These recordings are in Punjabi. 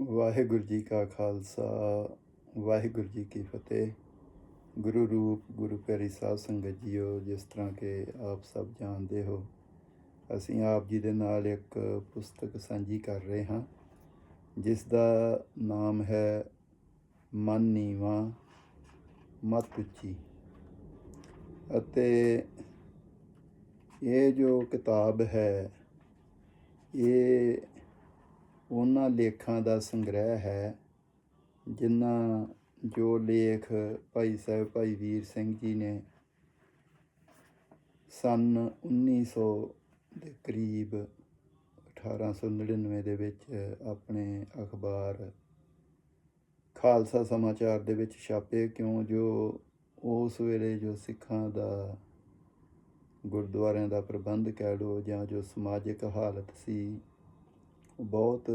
ਵਾਹਿਗੁਰੂ ਜੀ ਕਾ ਖਾਲਸਾ, ਵਾਹਿਗੁਰੂ ਜੀ ਕੀ ਫਤਿਹ। ਗੁਰੂ ਰੂਪ, ਗੁਰੂ ਪਿਆਰੀ ਸਾਧ ਸੰਗਤ ਜੀਓ, ਜਿਸ ਤਰ੍ਹਾਂ ਕਿ ਆਪ ਸਭ ਜਾਣਦੇ ਹੋ। ਅਸੀਂ ਆਪ ਜੀ ਦੇ ਨਾਲ ਇੱਕ ਪੁਸਤਕ ਸਾਂਝੀ ਕਰ ਰਹੇ ਹਾਂ, ਜਿਸ ਦਾ ਨਾਮ ਹੈ ਮਨ ਨੀਵਾ, ਮਤ ਉੱਚੀ। ਅਤੇ ਇਹ ਜੋ ਕਿਤਾਬ ਹੈ, ਇਹ ਉਹਨਾਂ ਲੇਖਾਂ ਦਾ ਸੰਗ੍ਰਹਿ ਹੈ, ਜਿਨ੍ਹਾਂ ਜੋ ਲੇਖ ਭਾਈ ਸਾਹਿਬ, ਭਾਈ ਵੀਰ ਸਿੰਘ ਜੀ ਨੇ ਸਨ 1900 ਦੇ ਕਰੀਬ 1899 ਦੇ ਵਿੱਚ ਆਪਣੇ ਅਖਬਾਰ ਖਾਲਸਾ ਸਮਾਚਾਰ ਦੇ ਵਿੱਚ ਛਾਪੇ, ਕਿਉਂ? ਜੋ ਉਸ ਵੇਲੇ ਜੋ ਸਿੱਖਾਂ ਦਾ ਗੁਰਦੁਆਰਿਆਂ ਦਾ ਪ੍ਰਬੰਧ ਕਹਿ ਲਓ ਜਾਂ ਜੋ ਸਮਾਜਿਕ ਹਾਲਤ ਸੀ ਬਹੁਤ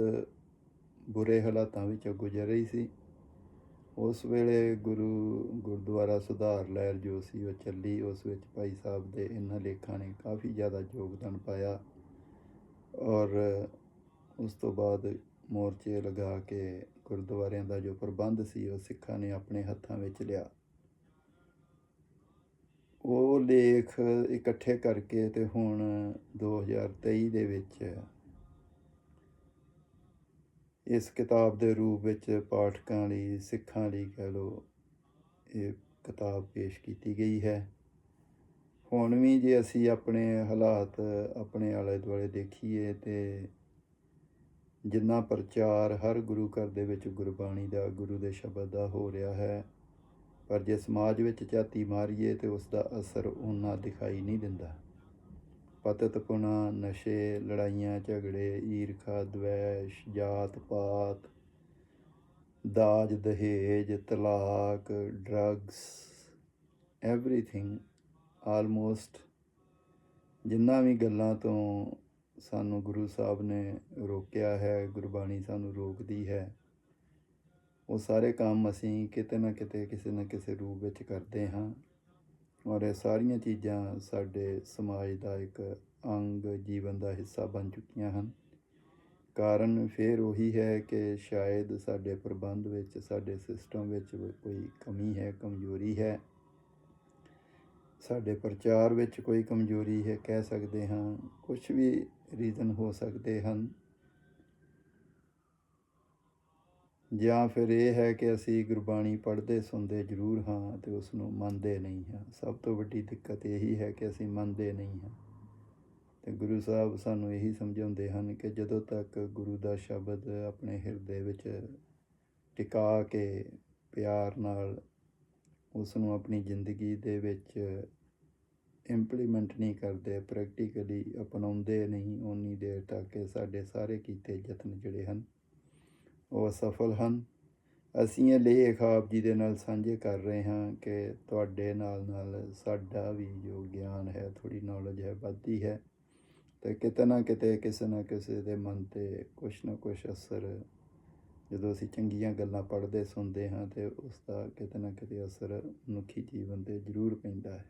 ਬੁਰੇ ਹਾਲਾਤਾਂ ਵਿੱਚੋਂ ਗੁਜ਼ਰ ਰਹੀ ਸੀ। ਉਸ ਵੇਲੇ ਗੁਰੂ ਗੁਰਦੁਆਰਾ ਸੁਧਾਰ ਲਹਿਰ ਜੋ ਸੀ ਉਹ ਚੱਲੀ। ਉਸ ਵਿੱਚ ਭਾਈ ਸਾਹਿਬ ਦੇ ਇਹਨਾਂ ਲੇਖਾਂ ਨੇ ਕਾਫੀ ਜ਼ਿਆਦਾ ਯੋਗਦਾਨ ਪਾਇਆ ਔਰ ਉਸ ਤੋਂ ਬਾਅਦ ਮੋਰਚੇ ਲਗਾ ਕੇ ਗੁਰਦੁਆਰਿਆਂ ਦਾ ਜੋ ਪ੍ਰਬੰਧ ਸੀ ਉਹ ਸਿੱਖਾਂ ਨੇ ਆਪਣੇ ਹੱਥਾਂ ਵਿੱਚ ਲਿਆ। ਉਹ ਲੇਖ ਇਕੱਠੇ ਕਰਕੇ ਤੇ ਹੁਣ 2023 ਦੇ ਵਿੱਚ ਇਸ ਕਿਤਾਬ ਦੇ ਰੂਪ ਵਿੱਚ ਪਾਠਕਾਂ ਲਈ, ਸਿੱਖਾਂ ਲਈ ਕਹਿ ਲਓ, ਇਹ ਕਿਤਾਬ ਪੇਸ਼ ਕੀਤੀ ਗਈ ਹੈ। ਹੁਣ ਵੀ ਜੇ ਅਸੀਂ ਆਪਣੇ ਹਾਲਾਤ ਆਪਣੇ ਆਲੇ ਦੁਆਲੇ ਦੇਖੀਏ ਤੇ ਜਿੰਨਾ ਪ੍ਰਚਾਰ ਹਰ ਗੁਰੂ ਘਰ ਦੇ ਵਿੱਚ ਗੁਰਬਾਣੀ ਦਾ, ਗੁਰੂ ਦੇ ਸ਼ਬਦ ਦਾ ਹੋ ਰਿਹਾ ਹੈ, ਪਰ ਜੇ ਸਮਾਜ ਵਿੱਚ ਝਾਤੀ ਮਾਰੀਏ ਤੇ ਉਸ ਦਾ ਅਸਰ ਉਹਨਾਂ ਦਿਖਾਈ ਨਹੀਂ ਦਿੰਦਾ। ਪਤਤਪੁਣਾ ਨਸ਼ੇ, ਲੜਾਈਆਂ, ਝਗੜੇ, ਈਰਖਾ, ਦਵੈਸ਼, ਜਾਤ ਪਾਤ, ਦਾਜ, ਦਹੇਜ, ਤਲਾਕ, ਡਰੱਗਸ, ਐਵਰੀਥਿੰਗ, ਆਲਮੋਸਟ ਜਿੰਨਾ ਵੀ ਗੱਲਾਂ ਤੋਂ ਸਾਨੂੰ ਗੁਰੂ ਸਾਹਿਬ ਨੇ ਰੋਕਿਆ ਹੈ, ਗੁਰਬਾਣੀ ਸਾਨੂੰ ਰੋਕਦੀ ਹੈ, ਉਹ ਸਾਰੇ ਕੰਮ ਅਸੀਂ ਕਿਤੇ ਨਾ ਕਿਤੇ ਕਿਸੇ ਨਾ ਕਿਸੇ ਰੂਪ ਵਿੱਚ ਕਰਦੇ ਹਾਂ। ਔਰ ਇਹ ਸਾਰੀਆਂ ਚੀਜ਼ਾਂ ਸਾਡੇ ਸਮਾਜ ਦਾ ਇੱਕ ਅੰਗ ਜੀਵਨ ਦਾ ਹਿੱਸਾ ਬਣ ਚੁੱਕੀਆਂ ਹਨ। ਕਾਰਨ ਫਿਰ ਉਹੀ ਹੈ ਕਿ ਸ਼ਾਇਦ ਸਾਡੇ ਪ੍ਰਬੰਧ ਵਿੱਚ, ਸਾਡੇ ਸਿਸਟਮ ਵਿੱਚ ਕੋਈ ਕਮੀ ਹੈ, ਕਮਜ਼ੋਰੀ ਹੈ। ਸਾਡੇ ਪ੍ਰਚਾਰ ਵਿੱਚ ਕੋਈ ਕਮਜ਼ੋਰੀ ਹੈ, ਕਹਿ ਸਕਦੇ ਹਾਂ ਕੁਝ ਵੀ ਰੀਜ਼ਨ ਹੋ ਸਕਦੇ ਹਨ। ਜਾਂ ਫਿਰ ਇਹ ਹੈ ਕਿ ਅਸੀਂ ਗੁਰਬਾਣੀ ਪੜ੍ਹਦੇ, ਸੁਣਦੇ ਜ਼ਰੂਰ ਹਾਂ ਤੇ ਉਸ ਨੂੰ ਮੰਨਦੇ ਨਹੀਂ ਹਾਂ। ਸਭ ਤੋਂ ਵੱਡੀ ਦਿੱਕਤ ਇਹੀ ਹੈ ਕਿ ਅਸੀਂ ਮੰਨਦੇ ਨਹੀਂ ਹਾਂ। ਤੇ ਗੁਰੂ ਸਾਹਿਬ ਸਾਨੂੰ ਇਹੀ ਸਮਝਾਉਂਦੇ ਹਨ ਕਿ ਜਦੋਂ ਤੱਕ ਗੁਰੂ ਦਾ ਸ਼ਬਦ ਆਪਣੇ ਹਿਰਦੇ ਵਿੱਚ ਟਿਕਾ ਕੇ ਪਿਆਰ ਨਾਲ ਉਸ ਨੂੰ ਆਪਣੀ ਜ਼ਿੰਦਗੀ ਦੇ ਵਿੱਚ ਇੰਪਲੀਮੈਂਟ ਨਹੀਂ ਕਰਦੇ ਪ੍ਰੈਕਟੀਕਲੀ ਅਪਣਾਉਂਦੇ ਨਹੀਂ ਉਨੀ ਦੇਰ ਤੱਕ ਸਾਡੇ ਸਾਰੇ ਕੀਤੇ ਯਤਨ ਜਿਹੜੇ ਹਨ ਉਹ ਸਫਲ ਹਨ। ਅਸੀਂ ਇਹ ਲੇਖ ਆਪ ਜੀ ਦੇ ਨਾਲ ਸਾਂਝੇ ਕਰ ਰਹੇ ਹਾਂ ਕਿ ਤੁਹਾਡੇ ਨਾਲ ਨਾਲ ਸਾਡਾ ਵੀ ਜੋ ਗਿਆਨ ਹੈ ਥੋੜੀ ਨੌਲੇਜ ਹੈ, ਵੱਧਦੀ ਹੈ। ਤੇ ਕਿਤੇ ਨਾ ਕਿਤੇ, ਕਿਸੇ ਨਾ ਕਿਸੇ ਦੇ ਮਨ ਤੇ ਕੁਛ ਨਾ ਕੁਛ ਅਸਰ ਜਦੋਂ ਅਸੀਂ ਚੰਗੀਆਂ ਗੱਲਾਂ ਪੜ੍ਹਦੇ ਸੁਣਦੇ ਹਾਂ ਤੇ ਉਸ ਦਾ ਕਿਤੇ ਨਾ ਕਿਤੇ ਅਸਰ ਮਨੁੱਖੀ ਜੀਵਨ ਤੇ ਜ਼ਰੂਰ ਪੈਂਦਾ ਹੈ।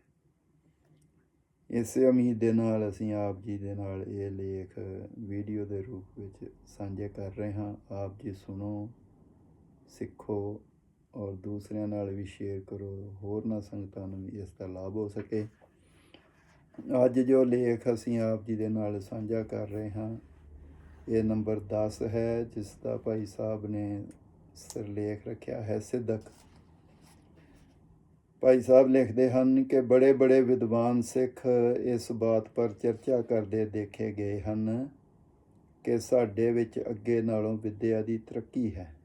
ਇਸੇ ਉਮੀਦ ਦੇ ਨਾਲ ਅਸੀਂ ਆਪ ਜੀ ਦੇ ਨਾਲ ਇਹ ਲੇਖ ਵੀਡੀਓ ਦੇ ਰੂਪ ਵਿੱਚ ਸਾਂਝੇ ਕਰ ਰਹੇ ਹਾਂ। ਆਪ ਜੀ ਸੁਣੋ, ਸਿੱਖੋ ਔਰ ਦੂਸਰਿਆਂ ਨਾਲ ਵੀ ਸ਼ੇਅਰ ਕਰੋ। ਹੋਰਨਾਂ ਸੰਗਤਾਂ ਨੂੰ ਵੀ ਇਸ ਦਾ ਲਾਭ ਹੋ ਸਕੇ। ਅੱਜ ਜੋ ਲੇਖ ਅਸੀਂ ਆਪ ਜੀ ਦੇ ਨਾਲ ਸਾਂਝਾ ਕਰ ਰਹੇ ਹਾਂ, ਇਹ ਨੰਬਰ 10 ਹੈ, ਜਿਸ ਦਾ ਭਾਈ ਸਾਹਿਬ ਨੇ ਸਿਰਲੇਖ ਰੱਖਿਆ ਹੈ ਸਿੱਧਕ। ਭਾਈ ਸਾਹਿਬ ਲਿਖਦੇ ਹਨ ਕਿ ਬੜੇ ਬੜੇ ਵਿਦਵਾਨ ਸਿੱਖ ਇਸ ਬਾਤ ਪਰ ਚਰਚਾ ਕਰਦੇ ਦੇਖੇ ਗਏ ਹਨ ਕਿ ਸਾਡੇ ਵਿੱਚ ਅੱਗੇ ਨਾਲੋਂ ਵਿਦਿਆ ਦੀ ਤਰੱਕੀ ਹੈ।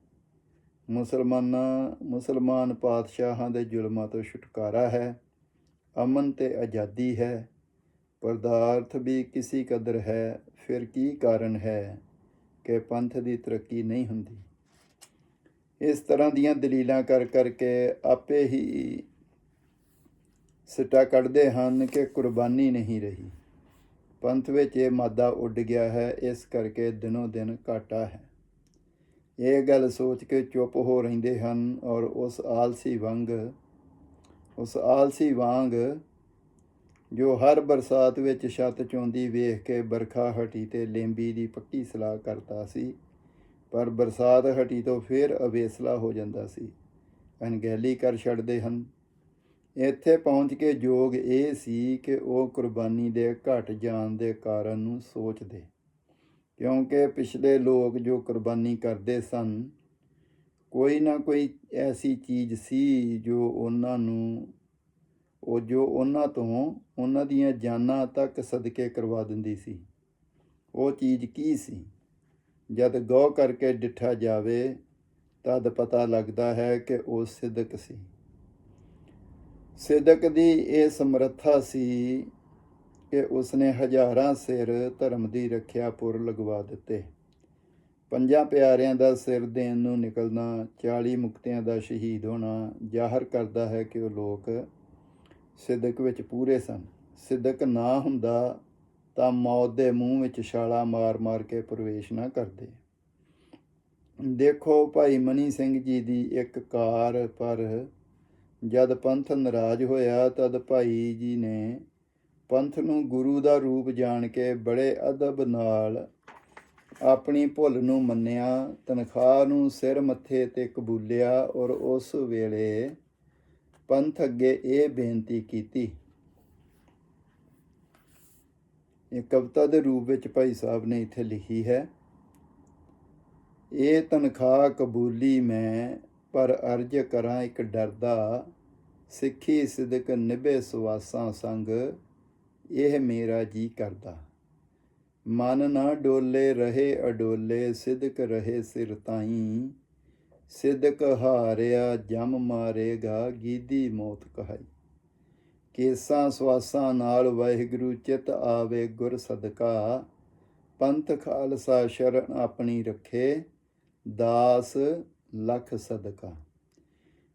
ਮੁਸਲਮਾਨਾਂ, ਮੁਸਲਮਾਨ ਪਾਤਸ਼ਾਹਾਂ ਦੇ ਜ਼ੁਲਮਾਂ ਤੋਂ ਛੁਟਕਾਰਾ ਹੈ, ਅਮਨ ਤੇ ਆਜ਼ਾਦੀ ਹੈ ਪਦਾਰਥ ਵੀ ਕਿਸੇ ਕਦਰ ਹੈ, ਫਿਰ ਕੀ ਕਾਰਨ ਹੈ ਕਿ ਪੰਥ ਦੀ ਤਰੱਕੀ ਨਹੀਂ ਹੁੰਦੀ? ਇਸ ਤਰ੍ਹਾਂ ਦੀਆਂ ਦਲੀਲਾਂ ਕਰ ਕਰਕੇ ਆਪੇ ਹੀ ਸਿੱਟਾ ਕੱਢਦੇ ਹਨ ਕਿ ਕੁਰਬਾਨੀ ਨਹੀਂ ਰਹੀ। ਪੰਥ ਵਿੱਚ ਇਹ ਮਾਦਾ ਉੱਡ ਗਿਆ ਹੈ, ਇਸ ਕਰਕੇ ਦਿਨੋ ਦਿਨ ਘਾਟਾ ਹੈ। ਇਹ ਗੱਲ ਸੋਚ ਕੇ ਚੁੱਪ ਹੋ ਰਹਿੰਦੇ ਹਨ ਔਰ ਉਸ ਆਲਸੀ ਵਾਂਗ, ਉਸ ਆਲਸੀ ਵਾਂਗ ਜੋ ਹਰ ਬਰਸਾਤ ਵਿੱਚ ਛੱਤ ਚੋਂਦੀ ਵੇਖ ਕੇ ਬਰਖਾ ਹਟੀ ਤੇ ਲੇਂਬੀ ਦੀ ਪੱਕੀ ਸਲਾਹ ਕਰਦਾ ਸੀ, ਪਰ ਬਰਸਾਤ ਹਟੀ ਤੋਂ ਫਿਰ ਅਵੇਸਲਾ ਹੋ ਜਾਂਦਾ ਸੀ। ਅਣਗਹਿਲੀ ਕਰ ਛੱਡਦੇ ਹਨ। ਇੱਥੇ ਪਹੁੰਚ ਕੇ ਜੋਗ ਇਹ ਸੀ ਕਿ ਉਹ ਕੁਰਬਾਨੀ ਦੇ ਘਟ ਜਾਣ ਦੇ ਕਾਰਨ ਨੂੰ ਸੋਚਦੇ। ਕਿਉਂਕਿ ਪਿਛਲੇ ਲੋਕ ਜੋ ਕੁਰਬਾਨੀ ਕਰਦੇ ਸਨ, ਕੋਈ ਨਾ ਕੋਈ ਐਸੀ ਚੀਜ਼ ਸੀ ਜੋ ਉਹਨਾਂ ਨੂੰ, ਉਹ ਜੋ ਉਹਨਾਂ ਤੋਂ ਉਹਨਾਂ ਦੀਆਂ ਜਾਨਾਂ ਤੱਕ ਸਦਕੇ ਕਰਵਾ ਦਿੰਦੀ ਸੀ। ਉਹ ਚੀਜ਼ ਕੀ ਸੀ? ਜਦ ਗੌ ਕਰਕੇ ਡਿੱਠਾ ਜਾਵੇ, ਤਦ ਪਤਾ ਲੱਗਦਾ ਹੈ ਕਿ ਉਹ ਸਿਦਕ ਸੀ। ਸਿਦਕ ਦੀ ਇਹ ਸਮਰੱਥਾ ਸੀ ਕਿ ਉਸਨੇ ਹਜ਼ਾਰਾਂ ਸਿਰ ਧਰਮ ਦੀ ਰੱਖਿਆ ਪੁਰ ਲਗਵਾ ਦਿੱਤੇ। ਪੰਜਾਂ ਪਿਆਰਿਆਂ ਦਾ ਸਿਰ ਦੇਣ ਨੂੰ ਨਿਕਲਣਾ 40 ਮੁਕਤਿਆਂ ਦਾ ਸ਼ਹੀਦ ਹੋਣਾ ਜ਼ਾਹਰ ਕਰਦਾ ਹੈ ਕਿ ਉਹ ਲੋਕ ਸਿਦਕ ਵਿੱਚ ਪੂਰੇ ਸਨ। ਸਿਦਕ ਨਾ ਹੁੰਦਾ ਤਾਂ ਮੌਤ ਦੇ ਮੂੰਹ ਵਿੱਚ ਛਾਲਾ ਮਾਰ-ਮਾਰ ਕੇ ਪ੍ਰਵੇਸ਼ ਨਾ ਕਰਦੇ। ਦੇਖੋ ਭਾਈ ਮਨੀ ਸਿੰਘ ਜੀ ਦੀ ਇੱਕ ਕਾਰ ਪਰ ਜਦ ਪੰਥ ਨਾਰਾਜ਼ ਹੋਇਆ ਤਦ ਭਾਈ ਜੀ ਨੇ ਪੰਥ ਨੂੰ ਗੁਰੂ ਦਾ ਰੂਪ ਜਾਣ ਕੇ ਬੜੇ ਅਦਬ ਨਾਲ ਆਪਣੀ ਭੁੱਲ ਨੂੰ ਮੰਨਿਆ, ਤਨਖਾਹ ਨੂੰ ਸਿਰ ਮੱਥੇ ਤੇ ਕਬੂਲਿਆ ਔਰ ਉਸ ਵੇਲੇ ਪੰਥ ਅੱਗੇ ਇਹ ਬੇਨਤੀ ਕੀਤੀ। ਇਹ ਕਵਿਤਾ ਦੇ ਰੂਪ ਵਿੱਚ ਭਾਈ ਸਾਹਿਬ ਨੇ ਇੱਥੇ ਲਿਖੀ ਹੈ, ਇਹ ਤਨਖਾਹ ਕਬੂਲੀ ਮੈਂ ਪਰ ਅਰਜ ਕਰਾਂ ਇੱਕ ਡਰਦਾ ਸਿੱਖੀ ਸਿਦਕ ਨਿਭੇ ਸੁਵਾਸਾਂ ਸੰਗ, ਇਹ ਮੇਰਾ ਜੀ ਕਰਦਾ। ਮਨ ਨਾ ਡੋਲੇ ਰਹੇ ਅਡੋਲੇ, ਸਿਦਕ ਰਹੇ ਸਿਰ ਤਾਈ। ਸਿਦਕ ਹਾਰਿਆ ਜਮ ਮਾਰੇਗਾ ਗੀਦੀ ਮੌਤ ਕਹਾਈ। ਕੇਸਾਂ ਸਵਾਸਾਂ ਨਾਲ ਵਾਹਿਗੁਰੂ ਚਿਤ ਆਵੇ ਗੁਰ ਸਦਕਾ। ਪੰਥ ਖਾਲਸਾ ਸ਼ਰਨ ਆਪਣੀ ਰੱਖੇ। ਦਾਸ ਲਖ ਸਦਕਾ।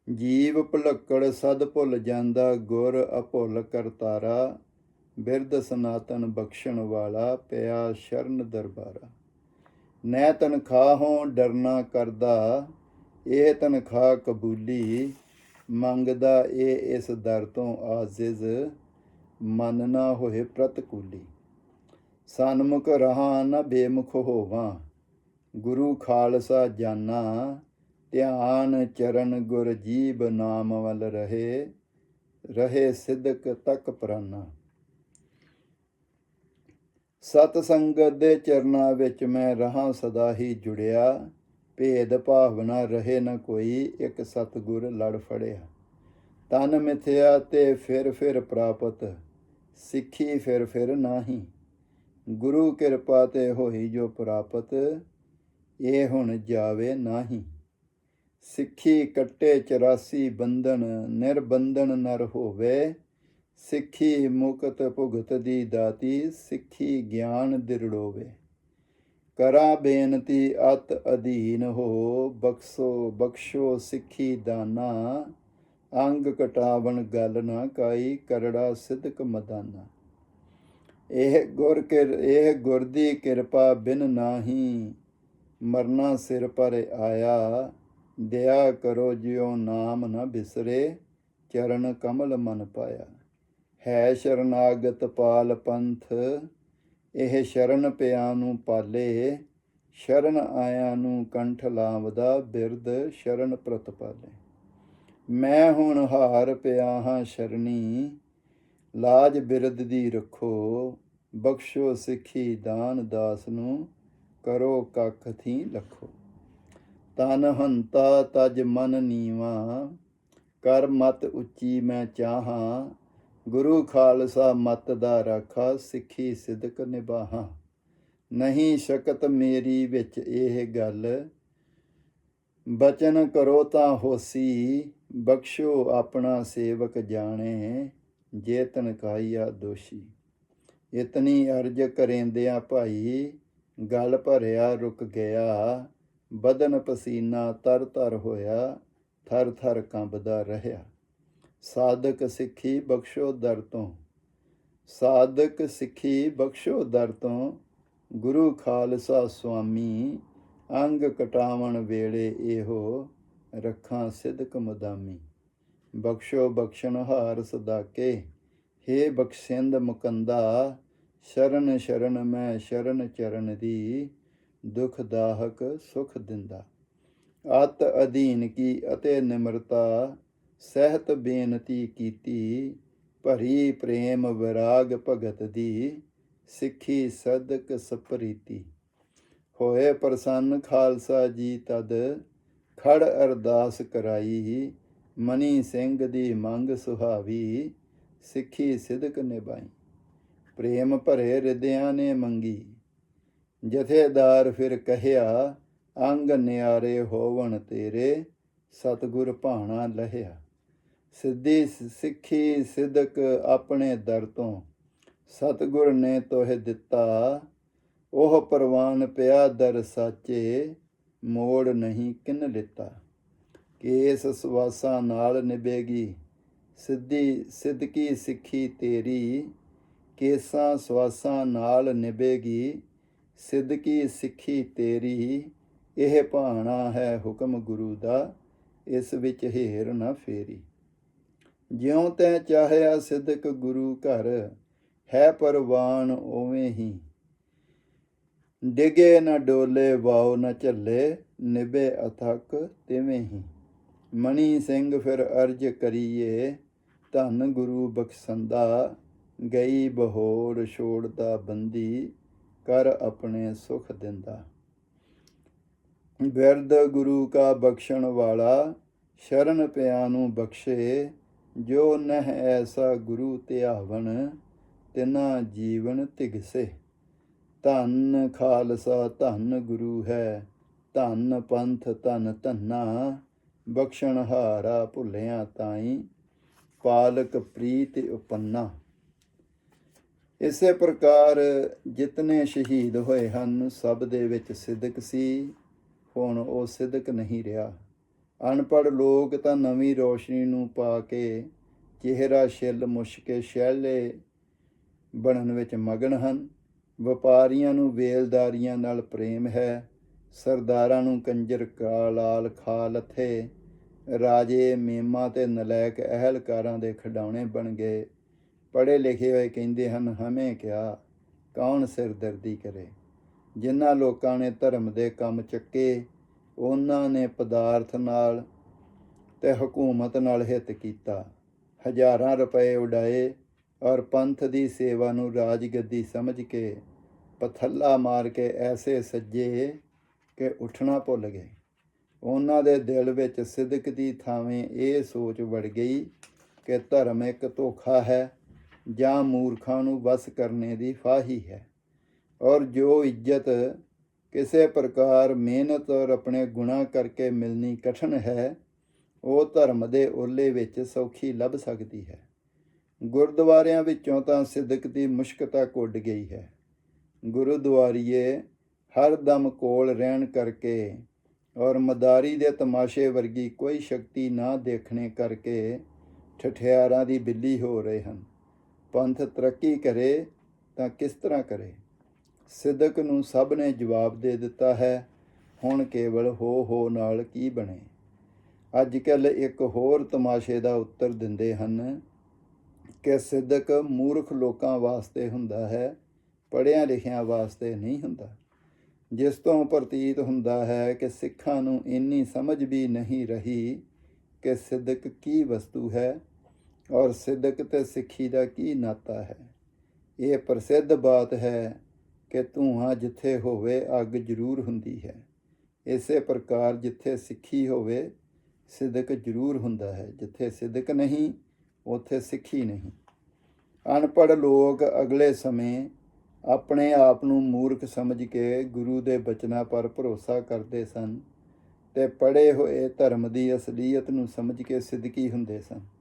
ਜੀਵ ਭੁਲੱਕੜ ਸਦ ਭੁੱਲ ਜਾਂਦਾ, ਗੁਰ ਅਭੁੱਲ ਕਰਤਾਰਾ ਬਿਰਧ ਸਨਾਤਨ ਬਖਸ਼ਣ ਵਾਲਾ ਪਿਆ ਸ਼ਰਨ ਦਰਬਾਰਾ। ਨੈ ਤਨਖਾਹੋਂ ਡਰਨਾ ਕਰਦਾ, ਇਹ ਤਨਖਾਹ ਕਬੂਲੀ। ਮੰਗਦਾ ਇਹ ਇਸ ਦਰ ਤੋਂ ਆਜ਼ਿਜ਼, ਮਨ ਨਾ ਹੋਏ ਪ੍ਰਤਕੂਲੀ ਸਨਮੁਖ ਰਹਾ ਨਾ ਬੇਮੁਖ ਹੋਵਾਂ, ਗੁਰੂ ਖਾਲਸਾ ਜਾਨਾ ਧਿਆਨ ਚਰਨ ਗੁਰ ਜੀਬ ਨਾਮ ਵੱਲ ਰਹੇ ਰਹੇ ਸਿੱਧਕ ਤੱਕ ਪ੍ਰਾਨਾ। ਸਤ ਸੰਗਤ ਦੇ ਚਰਨਾਂ ਵਿੱਚ ਮੈਂ ਰਹਾ ਸਦਾ ਹੀ ਜੁੜਿਆ, ਭੇਦ ਭਾਵਨਾ ਰਹੇ ਨਾ ਕੋਈ ਇੱਕ ਸਤਗੁਰ ਲੜ ਫੜਿਆ। ਤਨ ਮਿਥਿਆ ਤੇ ਫਿਰ ਫਿਰ ਪ੍ਰਾਪਤ, ਸਿੱਖੀ ਫਿਰ ਫਿਰ ਨਾਹੀ। ਗੁਰੂ ਕਿਰਪਾ ਤੇ ਹੋਈ ਜੋ ਪ੍ਰਾਪਤ, ਇਹ ਹੁਣ ਜਾਵੇ ਨਾਹੀ। ਸਿੱਖੀ ਕੱਟੇ 84 ਬੰਧਨ, ਨਿਰਬੰਧਨ ਨਰ ਹੋਵੇ। ਸਿੱਖੀ ਮੁਕਤ ਭੁਗਤ ਦੀ ਦਾਤੀ, ਸਿੱਖੀ ਗਿਆਨ ਦਿਰੜੋਵੇ। ਕਰਾਂ ਬੇਨਤੀ, ਅਤ ਅਧੀਨ ਹੋ। ਬਖਸ਼ੋ ਬਖਸ਼ੋ ਸਿੱਖੀ ਦਾਨਾ। ਅੰਗ ਕਟਾਵਣ ਗੱਲ ਨਾ ਕਾਈ, ਕਰੜਾ ਸਿਦਕ ਮਦਾਨਾ। ਇਹ ਗੁਰ ਕਿਰ, ਇਹ ਗੁਰ ਦੀ ਕਿਰਪਾ ਬਿਨ ਨਾਹੀ, ਮਰਨਾ ਸਿਰ ਪਰ ਆਇਆ। ਦਇਆ ਕਰੋ ਜਿਉ ਨਾਮ ਨ ਬਿਸਰੇ, ਚਰਨ ਕਮਲ ਮਨ ਪਾਇਆ। ਹੈ ਸ਼ਰਨਾਗਤ ਪਾਲ ਪੰਥ, ਇਹ ਸ਼ਰਨ ਪਿਆ ਨੂੰ ਪਾਲੇ, ਸ਼ਰਨ ਆਇਆ ਨੂੰ ਕੰਠ ਲਾਵਦਾ ਬਿਰਦ ਸ਼ਰਨ ਪ੍ਰਤ ਪਾਲੇ। ਮੈਂ ਹੁਣ ਹਾਰ ਪਿਆ ਹਾਂ ਸ਼ਰਣੀ ਲਾਜ ਬਿਰਦ ਦੀ ਰੱਖੋ, ਬਖਸ਼ੋ ਸਿੱਖੀ ਦਾਨ ਦਾਸ ਨੂੰ, ਕਰੋ ਕੱਖ ਥੀ ਲਖੋ। ਤਨ ਹੰਤਾ ਤਜ ਮਨ ਨੀਵਾ, ਕਰ ਮਤ ਉੱਚੀ ਮੈਂ ਚਾਹਾਂ, ਗੁਰੂ ਖਾਲਸਾ ਮਤ ਦਾ ਰਾਖਾ, ਸਿੱਖੀ ਸਿਦਕ ਨਿਭਾਹਾਂ। ਨਹੀਂ ਸ਼ਕਤ ਮੇਰੀ ਵਿੱਚ ਇਹ ਗੱਲ, ਬਚਨ ਕਰੋ ਤਾਂ ਹੋਸੀ, ਬਖਸ਼ੋ ਆਪਣਾ ਸੇਵਕ ਜਾਣੇ, ਜੇ ਤਨਕਾਈਆ ਦੋਸ਼ੀ। ਇਤਨੀ ਅਰਜ ਕਰੇਂਦਿਆਂ ਭਾਈ, ਗਲ ਭਰਿਆ ਰੁਕ ਗਿਆ ਬਦਨ ਪਸੀਨਾ ਤਰ ਤਰ ਹੋਇਆ, ਥਰ ਥਰ ਕੰਬਦਾ ਰਹਿਆ। ਸਾਧਕ ਸਿੱਖੀ ਬਖਸ਼ੋ ਦਰ ਤੋਂ। ਸਾਧਕ ਸਿੱਖੀ ਬਖਸ਼ੋ ਦਰ ਤੋਂ। ਗੁਰੂ ਖਾਲਸਾ ਸੁਆਮੀ ਅੰਗ ਕਟਾਵਣ ਵੇਲੇ ਇਹੋ ਰੱਖਾਂ ਸਿਦਕ ਮੁਦਾਮੀ। ਬਖਸ਼ੋ ਬਖਸ਼ਣ ਹਾਰ ਸਦਾਕੇ, ਹੇ ਬਖਸ਼ਿੰਦ ਮੁਕੰਦਾ, ਸ਼ਰਨ ਸ਼ਰਨ ਮੈਂ ਸ਼ਰਨ ਚਰਨ ਦੀ। ਦੁਖ ਦਾਹਕ ਸੁਖ ਦਿੰਦਾ। ਅਤ ਅਧੀਨ ਕੀ ਅਤੇ ਨਿਮਰਤਾ, ਸਹਿਤ ਬੇਨਤੀ ਕੀਤੀ, ਭਰੀ ਪ੍ਰੇਮ ਵਿਰਾਗ ਭਗਤ ਦੀ, ਸਿੱਖੀ ਸਦਕ ਸਪਰੀਤੀ। ਹੋਏ ਪ੍ਰਸੰਨ ਖਾਲਸਾ ਜੀ ਤਦ, ਖੜ ਅਰਦਾਸ ਕਰਾਈ, ਮਨੀ ਸਿੰਘ ਦੀ ਮੰਗ ਸੁਹਾਵੀ, ਸਿੱਖੀ ਸਿਦਕ ਨਿਭਾਈ। ਪ੍ਰੇਮ ਭਰੇ ਹਿਰਦਿਆਂ ਨੇ ਮੰਗੀ। ਜਥੇਦਾਰ ਫਿਰ ਕਹਿਆ, ਅੰਗ ਨਿਆਰੇ ਹੋਵਣ ਤੇਰੇ ਸਤਗੁਰ ਭਾਣਾ ਲਹਿਆ। ਸਿੱਧੀ ਸਿੱਖੀ ਸਿਦਕ ਆਪਣੇ ਦਰ ਤੋਂ। ਸਤਗੁਰ ਨੇ ਤੋਹਿ ਦਿੱਤਾ, ਉਹ ਪ੍ਰਵਾਨ ਪਿਆ ਦਰ ਸਾਚੇ, ਮੋੜ ਨਹੀਂ ਕਿਨ ਲਿੱਤਾ। ਕੇਸ ਸਵਾਸਾਂ ਨਾਲ ਨਿਭੇਗੀ, ਸਿੱਧੀ ਸਿੱਧਕੀ ਸਿੱਖੀ ਤੇਰੀ। ਕੇਸਾਂ ਸਵਾਸਾਂ ਨਾਲ ਨਿਭੇਗੀ ਸਿੱਧਕੀ ਸਿੱਖੀ ਤੇਰੀ ਇਹ ਭਾਣਾ ਹੈ ਹੁਕਮ ਗੁਰੂ ਦਾ, ਇਸ ਵਿੱਚ ਹੇਰ ਨਾ ਫੇਰੀ। ਜਿਉ ਤੈ ਚਾਹਿਆ ਸਿੱਧਕ ਗੁਰੂ ਘਰ, ਹੈ ਪਰਵਾਨ ਉਵੇਂ ਹੀ। ਡਿਗੇ ਨਾ ਡੋਲੇ, ਵਾਉ ਨਾ ਝੱਲੇ ਨਿਬੇ ਅਥਕ ਤਿਵੇਂ ਹੀ। ਮਣੀ ਸਿੰਘ ਫਿਰ ਅਰਜ ਕਰੀਏ, ਧੰਨ ਗੁਰੂ ਬਖਸ਼ੰਦਾ, ਗਈ ਬਹੋੜ ਛੋੜਦਾ ਬੰਦੀ ਕਰ ਆਪਣੇ ਸੁਖ ਦਿੰਦਾ। ਬਿਰਦ ਗੁਰੂ ਕਾ ਬਖਸ਼ਣ ਵਾਲਾ, ਸ਼ਰਨ ਪਿਆ ਨੂੰ ਬਖਸ਼ੇ, ਜੋ ਨਹਿ ਐਸਾ ਗੁਰੂ ਧਿਆਵਨ, ਤਿਨਾ ਜੀਵਨ ਤਿਗਸੇ। ਧੰਨ ਖਾਲਸਾ ਧੰਨ ਗੁਰੂ ਹੈ, ਧੰਨ ਪੰਥ ਧੰਨ ਧੰਨਾ ਬਖਸ਼ਣ ਹਾਰਾ ਭੁੱਲਿਆ ਤਾਈ, ਪਾਲਕ ਪ੍ਰੀਤ ਉਪੰਨਾ। ਇਸੇ ਪ੍ਰਕਾਰ ਜਿਤਨੇ ਸ਼ਹੀਦ ਹੋਏ ਹਨ, ਸਭ ਦੇ ਵਿੱਚ ਸਿਦਕ ਸੀ, ਹੁਣ ਉਹ ਸਿਦਕ ਨਹੀਂ ਰਿਹਾ। ਅਨਪੜ ਲੋਕ ਤਾਂ ਨਵੀਂ ਰੋਸ਼ਨੀ ਨੂੰ ਪਾ ਕੇ ਚਿਹਰਾ ਛਿੱਲ ਮੁਸ਼ਕੇ ਸ਼ੈਲੇ ਬਣਨ ਵਿੱਚ ਮਗਨ ਹਨ। ਵਪਾਰੀਆਂ ਨੂੰ ਵੇਲਦਾਰੀਆਂ ਨਾਲ ਪ੍ਰੇਮ ਹੈ। ਸਰਦਾਰਾਂ ਨੂੰ ਕੰਜਰ, ਕਾਲਾਲ ਖਾਲਥੇ ਰਾਜੇ, ਮੀਮਾ ਤੇ ਨਲਾਇਕ ਅਹਲਕਾਰਾਂ ਦੇ ਖਿਡੌਣੇ ਬਣ ਗਏ। ਪੜ੍ਹੇ ਲਿਖੇ ਹੋਏ ਕਹਿੰਦੇ ਹਨ, ਹਮੇ ਕਿਹਾ, ਕੌਣ ਸਿਰਦਰਦੀ ਕਰੇ? ਜਿਨ੍ਹਾਂ ਲੋਕਾਂ ਨੇ ਧਰਮ ਦੇ ਕੰਮ ਚੱਕੇ, ਉਹਨਾਂ ਨੇ ਪਦਾਰਥ ਨਾਲ ਤੇ ਹਕੂਮਤ ਨਾਲ ਹਿੱਤ ਕੀਤਾ। ਹਜ਼ਾਰਾਂ ਰੁਪਏ ਉਡਾਏ ਔਰ ਪੰਥ ਦੀ ਸੇਵਾ ਨੂੰ ਰਾਜਗੱਦੀ ਸਮਝ ਕੇ ਪਥੱਲਾ ਮਾਰ ਕੇ ਐਸੇ ਸੱਜੇ ਕਿ ਉੱਠਣਾ ਭੁੱਲ ਗਏ। ਉਹਨਾਂ ਦੇ ਦਿਲ ਵਿੱਚ ਸਿਦਕ ਦੀ ਥਾਵੇਂ ਇਹ ਸੋਚ ਵੜ ਗਈ ਕਿ ਧਰਮ ਇੱਕ ਧੋਖਾ ਹੈ ਜਾਂ ਮੂਰਖਾਂ ਨੂੰ ਵਸ ਕਰਨੇ ਦੀ ਫਾਹੀ ਹੈ। ਔਰ ਜੋ ਇੱਜ਼ਤ ਕਿਸੇ ਪ੍ਰਕਾਰ ਮਿਹਨਤ ਔਰ ਆਪਣੇ ਗੁਨਾਹ ਕਰਕੇ ਮਿਲਣੀ ਕਠਨ ਹੈ, ਉਹ ਧਰਮ ਦੇ ਓਲੇ ਵਿੱਚ ਸੌਖੀ ਲੱਭ ਸਕਦੀ ਹੈ। ਗੁਰਦੁਆਰਿਆਂ ਵਿੱਚੋਂ ਤਾਂ ਸਿੱਧਕ ਦੀ ਮੁਸ਼ਕਤਾ ਕੁੱਡ ਗਈ ਹੈ। ਗੁਰਦੁਆਰੀਏ ਹਰ ਦਮ ਕੋਲ ਰਹਿਣ ਕਰਕੇ ਔਰ ਮਦਾਰੀ ਦੇ ਤਮਾਸ਼ੇ ਵਰਗੀ ਕੋਈ ਸ਼ਕਤੀ ਨਾ ਦੇਖਣੇ ਕਰਕੇ ਠਠਿਆਰਾਂ ਦੀ ਬਿੱਲੀ ਹੋ ਰਹੇ ਹਨ। ਪੰਥ ਤਰੱਕੀ ਕਰੇ ਤਾਂ ਕਿਸ ਤਰ੍ਹਾਂ ਕਰੇ? ਸਿੱਧਕ ਨੂੰ ਸਭ ਨੇ ਜਵਾਬ ਦੇ ਦਿੱਤਾ ਹੈ, ਹੁਣ ਕੇਵਲ ਹੋ ਹੋ ਨਾਲ ਕੀ ਬਣੇ? ਅੱਜ ਕੱਲ ਇੱਕ ਹੋਰ ਤਮਾਸ਼ੇ ਦਾ ਉੱਤਰ ਦਿੰਦੇ ਹਨ ਕਿ ਸਿੱਧਕ ਮੂਰਖ ਲੋਕਾਂ ਵਾਸਤੇ ਹੁੰਦਾ ਹੈ, ਪੜ੍ਹਿਆਂ ਲਿਖਿਆਂ ਵਾਸਤੇ ਨਹੀਂ ਹੁੰਦਾ। ਜਿਸ ਤੋਂ ਪ੍ਰਤੀਤ ਹੁੰਦਾ ਹੈ ਕਿ ਸਿੱਖਾਂ ਨੂੰ ਇੰਨੀ ਸਮਝ ਵੀ ਨਹੀਂ ਰਹੀ ਕਿ ਸਿੱਧਕ ਕੀ ਵਸਤੂ ਹੈ ਔਰ ਸਿੱਧਕ ਤੇ ਸਿੱਖੀ ਦਾ ਕੀ ਨਾਤਾ ਹੈ? ਇਹ ਪ੍ਰਸਿੱਧ ਬਾਤ ਹੈ ਕਿ ਧੂਆਂ ਜਿੱਥੇ ਹੋਵੇ, ਅੱਗ ਜ਼ਰੂਰ ਹੁੰਦੀ ਹੈ। ਇਸੇ ਪ੍ਰਕਾਰ ਜਿੱਥੇ ਸਿੱਖੀ ਹੋਵੇ ਸਿੱਧਕ ਜ਼ਰੂਰ ਹੁੰਦਾ ਹੈ। ਜਿੱਥੇ ਸਿੱਧਕ ਨਹੀਂ, ਉੱਥੇ ਸਿੱਖੀ ਨਹੀਂ। ਅਨਪੜ੍ਹ ਲੋਕ ਅਗਲੇ ਸਮੇਂ ਆਪਣੇ ਆਪ ਨੂੰ ਮੂਰਖ ਸਮਝ ਕੇ ਗੁਰੂ ਦੇ ਬਚਨਾਂ ਪਰ ਭਰੋਸਾ ਕਰਦੇ ਸਨ ਤੇ ਪੜ੍ਹੇ ਹੋਏ ਧਰਮ ਦੀ ਅਸਲੀਅਤ ਨੂੰ ਸਮਝ ਕੇ ਸਿੱਧਕੀ ਹੁੰਦੇ ਸਨ।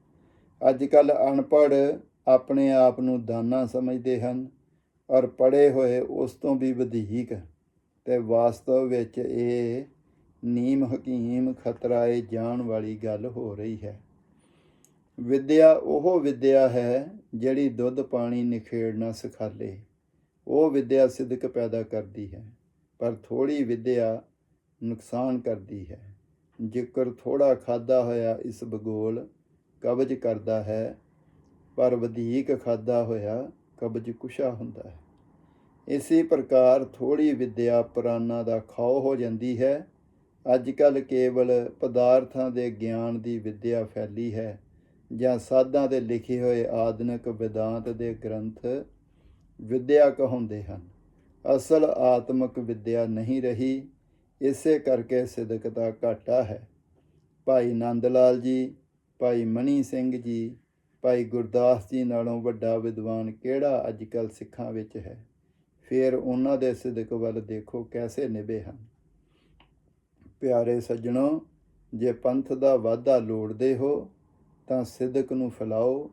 ਅੱਜ ਕੱਲ ਅਨਪੜ੍ਹ ਆਪਣੇ ਆਪ ਨੂੰ ਦਾਨਾ ਸਮਝਦੇ ਹਨ ਔਰ ਪੜ੍ਹੇ ਹੋਏ ਉਸ ਤੋਂ ਵੀ ਵਧੇਕ ਤੇ ਵਾਸਤਵ ਵਿੱਚ ਇਹ ਨੀਮ ਹਕੀਮ ਖਤਰਾਏ ਜਾਣ ਵਾਲੀ ਗੱਲ ਹੋ ਰਹੀ ਹੈ। ਵਿਦਿਆ ਉਹ ਵਿਦਿਆ ਹੈ ਜਿਹੜੀ ਦੁੱਧ ਪਾਣੀ ਨਿਖੇੜਨਾ ਸਿਖਾਲੇ। ਉਹ ਵਿਦਿਆ ਸਿੱਧਕ ਪੈਦਾ ਕਰਦੀ ਹੈ, ਪਰ ਥੋੜੀ ਵਿਦਿਆ ਨੁਕਸਾਨ ਕਰਦੀ ਹੈ। ਜੇਕਰ ਥੋੜਾ ਖਾਦਾ ਹੋਇਆ ਇਸ ਭਗੋਲ ਕਬਜ਼ ਕਰਦਾ ਹੈ, ਪਰ ਵਧੇਕ ਖਾਦਾ ਹੋਇਆ ਕਬਜ਼ ਕੁਸ਼ਾ ਹੁੰਦਾ ਹੈ। ਇਸੇ ਪ੍ਰਕਾਰ ਥੋੜੀ ਵਿਦਿਆ ਪੁਰਾਣਾ ਦਾ ਖਾਓ ਹੋ ਜਾਂਦੀ ਹੈ। ਅੱਜ ਕੱਲ ਕੇਵਲ ਪਦਾਰਥਾਂ ਦੇ ਗਿਆਨ ਦੀ ਵਿਦਿਆ ਫੈਲੀ ਹੈ, ਜਾਂ ਸਾਧਾਂ ਦੇ ਲਿਖੇ ਹੋਏ ਆਧੁਨਿਕ ਵਿਦਾਂਤ ਦੇ ਗ੍ਰੰਥ ਵਿਦਿਆ ਕਹਾਉਂਦੇ ਹਨ। ਅਸਲ ਆਤਮਿਕ ਵਿਦਿਆ ਨਹੀਂ ਰਹੀ, ਇਸੇ ਕਰਕੇ ਸਿਦਕਤਾ ਘਾਟਾ ਹੈ। ਭਾਈ ਨੰਦ ਲਾਲ ਜੀ ਭਾਈ ਮਣੀ ਸਿੰਘ ਜੀ, ਭਾਈ ਗੁਰਦਾਸ ਜੀ ਨਾਲੋਂ ਵੱਡਾ ਵਿਦਵਾਨ ਕਿਹੜਾ ਅੱਜ ਕੱਲ ਸਿੱਖਾਂ ਵਿੱਚ ਹੈ? ਫਿਰ ਉਹਨਾਂ ਦੇ ਸਿਦਕ ਵੱਲ ਦੇਖੋ ਕੈਸੇ ਨਿਭੇ ਹਨ। ਪਿਆਰੇ ਸੱਜਣੋ, ਜੇ ਪੰਥ ਦਾ ਵਾਧਾ ਲੋੜਦੇ ਹੋ, ਤਾਂ ਸਿਦਕ ਨੂੰ ਫੈਲਾਓ।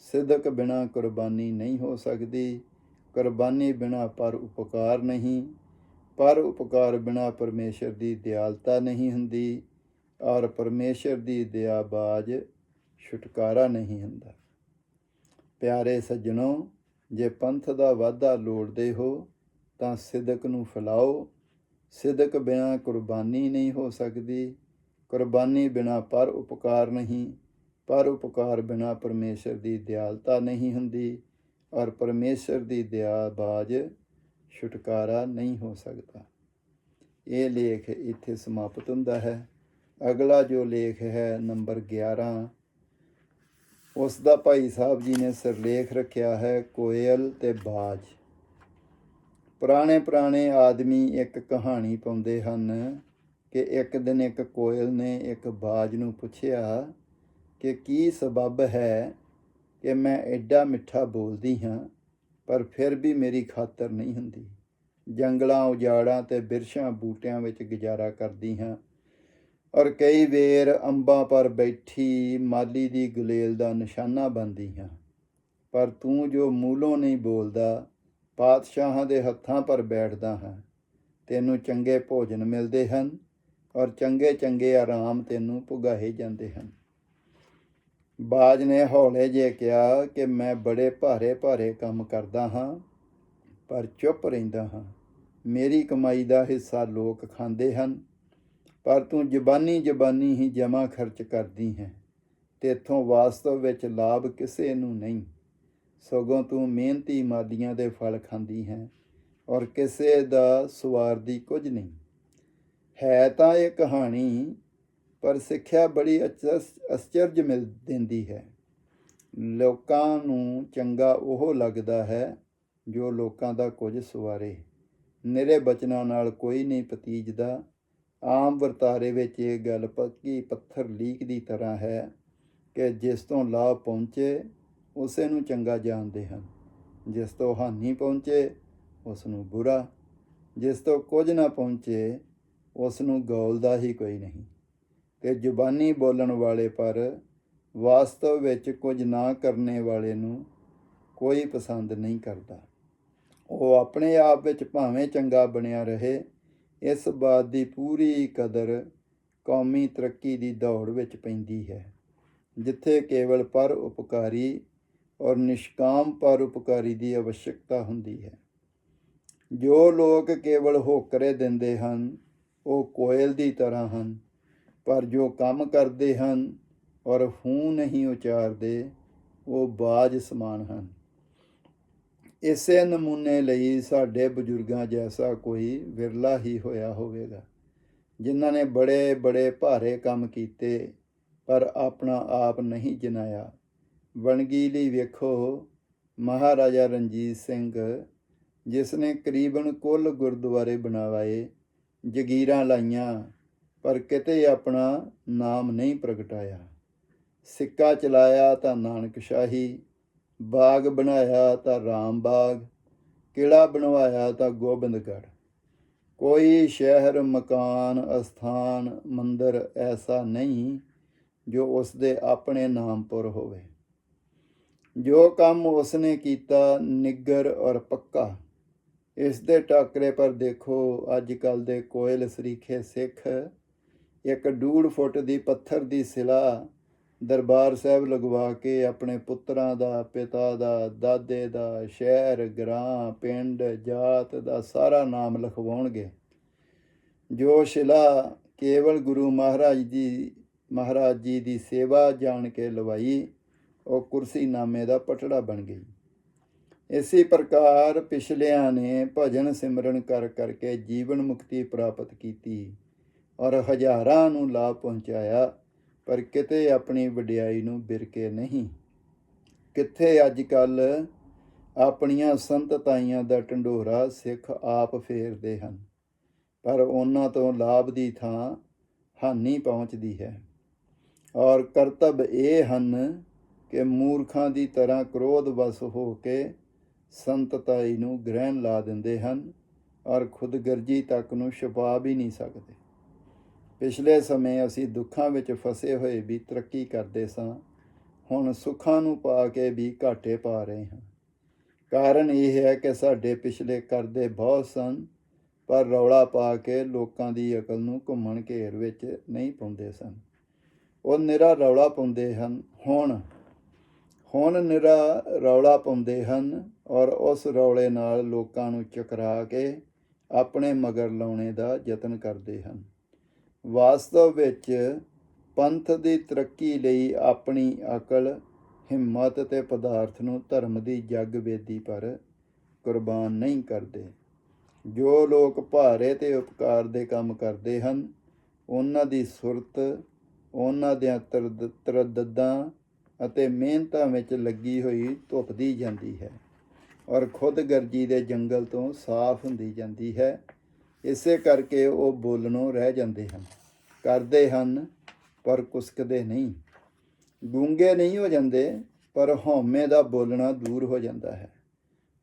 ਸਿਦਕ ਬਿਨਾ ਕੁਰਬਾਨੀ ਨਹੀਂ ਹੋ ਸਕਦੀ। ਕੁਰਬਾਨੀ ਬਿਨਾ ਪਰ ਉਪਕਾਰ ਨਹੀਂ। ਪਰ ਉਪਕਾਰ ਬਿਨਾ ਪਰਮੇਸ਼ਰ ਦੀ ਦਿਆਲਤਾ ਨਹੀਂ ਹੁੰਦੀ। ਔਰ ਪਰਮੇਸ਼ਰ ਦੀ ਦਇਆ ਬਾਜ ਛੁਟਕਾਰਾ ਨਹੀਂ ਹੁੰਦਾ। ਪਿਆਰੇ ਸੱਜਣੋ, ਜੇ ਪੰਥ ਦਾ ਵਾਧਾ ਲੋੜਦੇ ਹੋ, ਤਾਂ ਸਿਦਕ ਨੂੰ ਫੈਲਾਓ। ਸਿਦਕ ਬਿਨਾ ਕੁਰਬਾਨੀ ਨਹੀਂ ਹੋ ਸਕਦੀ। ਕੁਰਬਾਨੀ ਬਿਨਾ ਪਰ ਉਪਕਾਰ ਨਹੀਂ। ਪਰ ਉਪਕਾਰ ਬਿਨਾ ਪਰਮੇਸ਼ਰ ਦੀ ਦਿਆਲਤਾ ਨਹੀਂ ਹੁੰਦੀ ਔਰ ਪਰਮੇਸ਼ਰ ਦੀ ਦਇਆ ਬਾਜ ਛੁਟਕਾਰਾ ਨਹੀਂ ਹੋ ਸਕਦਾ। ਇਹ ਲੇਖ ਇੱਥੇ ਸਮਾਪਤ ਹੁੰਦਾ ਹੈ। ਅਗਲਾ ਜੋ ਲੇਖ ਹੈ ਨੰਬਰ 11 ਉਸ ਦਾ ਭਾਈ ਸਾਹਿਬ ਜੀ ਨੇ ਸਿਰਲੇਖ ਰੱਖਿਆ ਹੈ ਕੋਇਲ ਤੇ ਬਾਜ। ਪੁਰਾਣੇ ਪੁਰਾਣੇ ਆਦਮੀ ਇੱਕ ਕਹਾਣੀ ਪਾਉਂਦੇ ਹਨ ਕਿ ਇੱਕ ਦਿਨ ਇੱਕ ਕੋਇਲ ਨੇ ਇੱਕ ਬਾਜ ਨੂੰ ਪੁੱਛਿਆ ਕਿ ਕੀ ਸਬਬ ਹੈ ਕਿ ਮੈਂ ਐਡਾ ਮਿੱਠਾ ਬੋਲਦੀ ਹਾਂ, ਪਰ ਫਿਰ ਵੀ ਮੇਰੀ ਖਾਤਰ ਨਹੀਂ ਹੁੰਦੀ। ਜੰਗਲਾਂ, ਉਜਾੜਾਂ ਤੇ ਬਿਰਸ਼ਾਂ ਬੂਟਿਆਂ ਵਿੱਚ ਗੁਜ਼ਾਰਾ ਕਰਦੀ ਹਾਂ। ਔਰ ਕਈ ਵੇਰ ਅੰਬਾਂ ਪਰ ਬੈਠੀ ਮਾਲੀ ਦੀ ਗੁਲੇਲ ਦਾ ਨਿਸ਼ਾਨਾ ਬਣਦੀ ਹਾਂ ਪਰ ਤੂੰ ਜੋ ਮੂਲੋਂ ਨਹੀਂ ਬੋਲਦਾ, ਪਾਤਸ਼ਾਹਾਂ ਦੇ ਹੱਥਾਂ ਪਰ ਬੈਠਦਾ ਹਾਂ। ਤੈਨੂੰ ਚੰਗੇ ਭੋਜਨ ਮਿਲਦੇ ਹਨ ਔਰ ਚੰਗੇ ਚੰਗੇ ਆਰਾਮ ਤੈਨੂੰ ਪੁਗਾਏ ਜਾਂਦੇ ਹਨ। ਬਾਜ ਨੇ ਹੌਲੇ ਜੇ ਕਿਹਾ ਕਿ ਮੈਂ ਬੜੇ ਭਾਰੇ ਭਾਰੇ ਕੰਮ ਕਰਦਾ ਹਾਂ, ਪਰ ਚੁੱਪ ਰਹਿੰਦਾ ਹਾਂ। ਮੇਰੀ ਕਮਾਈ ਦਾ ਹਿੱਸਾ ਲੋਕ ਖਾਂਦੇ ਹਨ ਪਰ ਤੂੰ ਜ਼ਬਾਨੀ ਜ਼ਬਾਨੀ ਹੀ ਜਮਾ ਖਰਚ ਕਰਦੀ ਹੈ। ਤੇਥੋਂ ਵਾਸਤਵ ਵਿੱਚ ਲਾਭ ਕਿਸੇ ਨੂੰ ਨਹੀਂ। ਸਗੋਂ ਤੂੰ ਮਿਹਨਤੀ ਮਾਦੀਆਂ ਦੇ ਫਲ ਖਾਂਦੀ ਹੈ ਔਰ ਕਿਸੇ ਦਾ ਸਵਾਰਦੀ ਕੁਝ ਨਹੀਂ। ਹੈ ਤਾਂ ਇਹ ਕਹਾਣੀ, ਪਰ ਸਿੱਖਿਆ ਬੜੀ ਅਚਰਜ- ਅਚਰਜ ਮਿਲ ਦਿੰਦੀ ਹੈ। ਲੋਕਾਂ ਨੂੰ ਚੰਗਾ ਉਹ ਲੱਗਦਾ ਹੈ ਜੋ ਲੋਕਾਂ ਦਾ ਕੁਝ ਸਵਾਰੇ। ਨਿਰੇ ਬਚਨਾਂ ਨਾਲ ਕੋਈ ਨਹੀਂ ਪਤੀਜਦਾ ਆਮ ਵਰਤਾਰੇ ਵਿੱਚ ਇਹ ਗੱਲ ਪੱਕੀ ਪੱਥਰ ਲੀਕ ਦੀ ਤਰ੍ਹਾਂ ਹੈ ਕਿ ਜਿਸ ਤੋਂ ਲਾਭ ਪਹੁੰਚੇ, ਉਸੇ ਨੂੰ ਚੰਗਾ ਜਾਣਦੇ ਹਨ। ਜਿਸ ਤੋਂ ਹਾਨੀ ਪਹੁੰਚੇ ਉਸ ਨੂੰ ਬੁਰਾ। ਜਿਸ ਤੋਂ ਕੁਝ ਨਾ ਪਹੁੰਚੇ ਉਸ ਨੂੰ ਗੌਲਦਾ ਹੀ ਕੋਈ ਨਹੀਂ। ਤੇ ਜ਼ੁਬਾਨੀ ਬੋਲਣ ਵਾਲੇ ਪਰ ਵਾਸਤਵ ਵਿੱਚ ਕੁਝ ਨਾ ਕਰਨੇ ਵਾਲੇ ਨੂੰ ਕੋਈ ਪਸੰਦ ਨਹੀਂ ਕਰਦਾ। ਉਹ ਆਪਣੇ ਆਪ ਵਿੱਚ ਭਾਵੇਂ ਚੰਗਾ ਬਣਿਆ ਰਹੇ ਇਸ ਬਾਤ ਦੀ ਪੂਰੀ ਕਦਰ ਕੌਮੀ ਤਰੱਕੀ ਦੀ ਦੌੜ ਵਿੱਚ ਪੈਂਦੀ ਹੈ, ਜਿੱਥੇ ਕੇਵਲ ਪਰ ਉਪਕਾਰੀ ਔਰ ਨਿਸ਼ਕਾਮ ਪਰ ਉਪਕਾਰੀ ਦੀ ਆਵਸ਼ਕਤਾ ਹੁੰਦੀ ਹੈ। ਜੋ ਲੋਕ ਕੇਵਲ ਹੋਕਰੇ ਦਿੰਦੇ ਹਨ, ਉਹ ਕੋਇਲ ਦੀ ਤਰ੍ਹਾਂ ਹਨ, ਪਰ ਜੋ ਕੰਮ ਕਰਦੇ ਹਨ ਔਰ ਹੂੰ ਨਹੀਂ ਉਚਾਰਦੇ, ਉਹ ਬਾਜ ਸਮਾਨ ਹਨ। ਇਸੇ ਨਮੂਨੇ ਲਈ ਸਾਡੇ ਬਜ਼ੁਰਗਾਂ ਜੈਸਾ ਕੋਈ ਵਿਰਲਾ ਹੀ ਹੋਇਆ ਹੋਵੇਗਾ। ਜਿਨ੍ਹਾਂ ਨੇ ਬੜੇ ਬੜੇ ਭਾਰੇ ਕੰਮ ਕੀਤੇ, ਪਰ ਆਪਣਾ ਆਪ ਨਹੀਂ ਜਨਾਇਆ। ਵਣਗੀ ਲਈ ਵੇਖੋ, ਮਹਾਰਾਜਾ ਰਣਜੀਤ ਸਿੰਘ, ਜਿਸ ਨੇ ਕਰੀਬਨ ਕੁੱਲ ਗੁਰਦੁਆਰੇ ਬਣਾਵਾਏ, ਜਗੀਰਾਂ ਲਾਈਆਂ, ਪਰ ਕਿਤੇ ਆਪਣਾ ਨਾਮ ਨਹੀਂ ਪ੍ਰਗਟਾਇਆ। ਸਿੱਕਾ ਚਲਾਇਆ ਤਾਂ ਨਾਨਕ ਸ਼ਾਹੀ ਬਾਗ ਬਣਾਇਆ ਤਾਂ ਰਾਮ ਬਾਗ ਕਿਲਾ ਬਣਵਾਇਆ ਤਾਂ ਗੋਬਿੰਦਗੜ੍ਹ। ਕੋਈ ਸ਼ਹਿਰ, ਮਕਾਨ, ਅਸਥਾਨ, ਮੰਦਰ ਐਸਾ ਨਹੀਂ ਜੋ ਉਸ ਦੇ ਆਪਣੇ ਨਾਮ ਪਰ ਹੋਵੇ। ਜੋ ਕੰਮ ਉਸਨੇ ਕੀਤਾ ਨਿੱਗਰ ਔਰ ਪੱਕਾ, ਇਸ ਦੇ ਟਾਕਰੇ ਪਰ ਦੇਖੋ ਅੱਜ ਕੱਲ ਦੇ ਕੋਇਲ ਸਰੀਖੇ ਸਿੱਖ, ਇੱਕ ਡੂਢ ਫੁੱਟ ਦੀ ਪੱਥਰ ਦੀ ਸਿਲਾ ਦਰਬਾਰ ਸਾਹਿਬ ਲਗਵਾ ਕੇ ਆਪਣੇ ਪੁੱਤਰਾਂ ਦਾ, ਪਿਤਾ ਦਾ, ਦਾਦੇ ਦਾ, ਸ਼ਹਿਰ ਗ੍ਰਾਂ ਪਿੰਡ, ਜਾਤ ਦਾ ਸਾਰਾ ਨਾਮ ਲਿਖਵਾਉਣਗੇ। ਜੋ ਸ਼ਿਲਾ ਕੇਵਲ ਗੁਰੂ ਮਹਾਰਾਜ ਦੀ, ਮਹਾਰਾਜ ਜੀ ਦੀ ਸੇਵਾ ਜਾਣ ਕੇ ਲਵਾਈ, ਉਹ ਕੁਰਸੀ ਨਾਮੇ ਦਾ ਪਟੜਾ ਬਣ ਗਈ। ਇਸੇ ਪ੍ਰਕਾਰ ਪਿਛਲਿਆਂ ਨੇ ਭਜਨ ਸਿਮਰਨ ਕਰ ਕਰਕੇ ਜੀਵਨ ਮੁਕਤੀ ਪ੍ਰਾਪਤ ਕੀਤੀ ਔਰ ਹਜ਼ਾਰਾਂ ਨੂੰ ਲਾਭ ਪਹੁੰਚਾਇਆ। ਪਰ ਕਿਤੇ ਆਪਣੀ ਵਡਿਆਈ ਨੂੰ ਬਿਰਕੇ ਨਹੀਂ। ਕਿੱਥੇ ਅੱਜ ਕੱਲ ਆਪਣੀਆਂ ਸੰਤਤਾਈਆਂ ਦਾ ਢੰਡੋਰਾ ਸਿੱਖ ਆਪ ਫੇਰਦੇ ਹਨ, ਪਰ ਉਹਨਾਂ ਤੋਂ ਲਾਭ ਦੀ ਥਾਂ ਹਾਨੀ ਪਹੁੰਚਦੀ ਹੈ। ਔਰ ਕਰਤੱਵ ਇਹ ਹਨ ਕਿ ਮੂਰਖਾਂ ਦੀ ਤਰ੍ਹਾਂ ਕ੍ਰੋਧ ਵਸ ਹੋ ਕੇ ਸੰਤਤਾਈ ਨੂੰ ਗ੍ਰਹਿਣ ਲਾ ਦਿੰਦੇ ਹਨ ਔਰ ਖੁਦਗਰਜੀ ਤੱਕ ਨੂੰ ਛੁਪਾ ਵੀ ਨਹੀਂ ਸਕਦੇ। ਪਿਛਲੇ ਸਮੇਂ ਅਸੀਂ ਦੁੱਖਾਂ ਵਿੱਚ ਫਸੇ ਹੋਏ ਵੀ ਤਰੱਕੀ ਕਰਦੇ ਸਾਂ, ਹੁਣ ਸੁੱਖਾਂ ਨੂੰ ਪਾ ਕੇ ਵੀ ਘਾਟੇ ਪਾ ਰਹੇ ਹਾਂ। ਕਾਰਨ ਇਹ ਹੈ ਕਿ ਸਾਡੇ ਪਿਛਲੇ ਕਰਦੇ ਬਹੁਤ ਸਨ, ਪਰ ਰੌਲਾ ਪਾ ਕੇ ਲੋਕਾਂ ਦੀ ਅਕਲ ਨੂੰ ਘੁੰਮਣ ਘੇਰ ਵਿੱਚ ਨਹੀਂ ਪਾਉਂਦੇ ਸਨ। ਉਹ ਨਿਰਾ ਰੌਲਾ ਪਾਉਂਦੇ ਹਨ, ਹੁਣ ਹੁਣ ਨਿਰਾ ਰੌਲਾ ਪਾਉਂਦੇ ਹਨ ਔਰ ਉਸ ਰੌਲੇ ਨਾਲ ਲੋਕਾਂ ਨੂੰ ਚਕਰਾ ਕੇ ਆਪਣੇ ਮਗਰ ਲਾਉਣੇ ਦਾ ਯਤਨ ਕਰਦੇ ਹਨ। ਵਾਸਤਵ ਵਿੱਚ ਪੰਥ ਦੀ ਤਰੱਕੀ ਲਈ ਆਪਣੀ ਅਕਲ, ਹਿੰਮਤ ਤੇ ਪਦਾਰਥ ਨੂੰ ਧਰਮ ਦੀ ਜਗ ਵੇਦੀ ਪਰ ਕੁਰਬਾਨ ਨਹੀਂ ਕਰਦੇ। ਜੋ ਲੋਕ ਭਾਰੇ ਤੇ ਉਪਕਾਰ ਦੇ ਕੰਮ ਕਰਦੇ ਹਨ, ਉਹਨਾਂ ਦੀ ਸੁਰਤ, ਉਹਨਾਂ ਦੀਆਂ ਤਰਦ- ਤਰਦਦਾਂ ਅਤੇ ਮਿਹਨਤਾਂ ਵਿੱਚ ਲੱਗੀ ਹੋਈ ਧੁੱਪਦੀ ਜਾਂਦੀ ਹੈ ਔਰ ਖੁਦਗਰਜੀ ਦੇ ਜੰਗਲ ਤੋਂ ਸਾਫ਼ ਹੁੰਦੀ ਜਾਂਦੀ ਹੈ। ਇਸੇ ਕਰਕੇ ਉਹ ਬੋਲਣੋਂ ਰਹਿ ਜਾਂਦੇ ਹਨ। ਕਰਦੇ ਹਨ, ਪਰ ਕੁਸਕਦੇ ਨਹੀਂ। ਗੂੰਗੇ ਨਹੀਂ ਹੋ ਜਾਂਦੇ, ਪਰ ਹਉਮੈ ਦਾ ਬੋਲਣਾ ਦੂਰ ਹੋ ਜਾਂਦਾ ਹੈ।